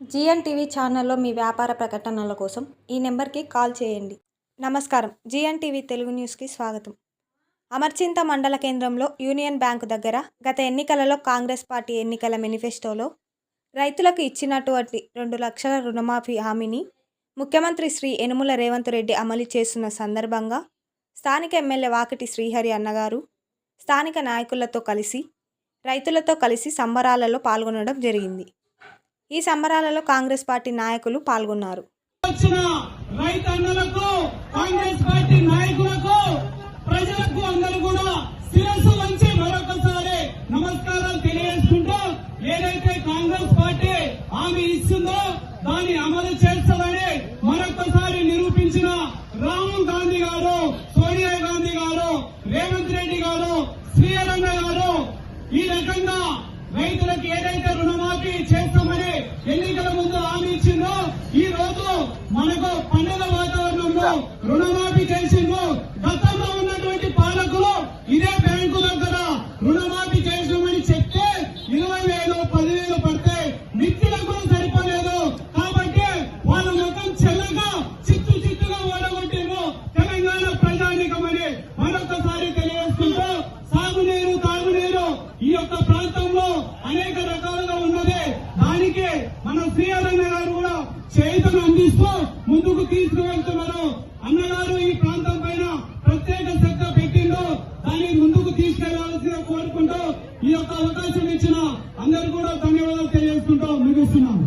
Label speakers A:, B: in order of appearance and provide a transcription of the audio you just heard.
A: GN TV ఛానల్లో మీ వ్యాపార ప్రకటనల కోసం ఈ నెంబర్కి కాల్ చేయండి. నమస్కారం. జిఎన్ టీవీ తెలుగు న్యూస్కి స్వాగతం. అమర్చింత మండల కేంద్రంలో యూనియన్ బ్యాంకు దగ్గర గత ఎన్నికలలో కాంగ్రెస్ పార్టీ ఎన్నికల మేనిఫెస్టోలో రైతులకు ఇచ్చినటువంటి రెండు లక్షల రుణమాఫీ హామీని ముఖ్యమంత్రి శ్రీ యనుమల రేవంత్ రెడ్డి అమలు చేస్తున్న సందర్భంగా స్థానిక ఎమ్మెల్యే వాకిటి శ్రీహరి అన్నగారు స్థానిక నాయకులతో కలిసి రైతులతో కలిసి సంబరాలలో పాల్గొనడం జరిగింది. ఈ సంబరాలలో కాంగ్రెస్ పార్టీ నాయకులు పాల్గొన్నారు.
B: వచ్చిన రైతన్నలకు కాంగ్రెస్ పార్టీ నాయకులకు ప్రజలకు అందరూ కూడా శిరస్సు వంచి మరొకసారి నమస్కారాలు తెలియజేసుకుంటూ ఏదైతే కాంగ్రెస్ పార్టీ హామీ ఇస్తుందో దాన్ని అమలు చేస్తుందని మరొకసారి నిరూపించిన రాహుల్ గాంధీ గారు సోనియా గాంధీ గారు రేవంత్ రెడ్డి గారు శ్రీరంగ గారు ఈ రకంగా రైతులకు ఏదైతే రుణమాఫీ చేస్తామని ఎన్నికల ముందు హామీ ఇచ్చిందో ఈ రోజు మనకు పండుగ వాతావరణంలో రుణమాఫీ చేసిందో భారతంలో అనేక రకాలుగా ఉన్నదే. దానికి మన శ్రీ అన్న గారు కూడా చేతులు అందిస్తూ ముందుకు తీసుకువెళ్తున్నారు. అన్నగారు ఈ ప్రాంతం పైన ప్రత్యేక శ్రద్ధ పెట్టిందో దాన్ని ముందుకు తీసుకెళ్ళాల్సిన కోరుకుంటూ ఈ యొక్క అవకాశం ఇచ్చిన అందరు కూడా ధన్యవాదాలు తెలియజేసుకుంటూ ముగిస్తున్నాం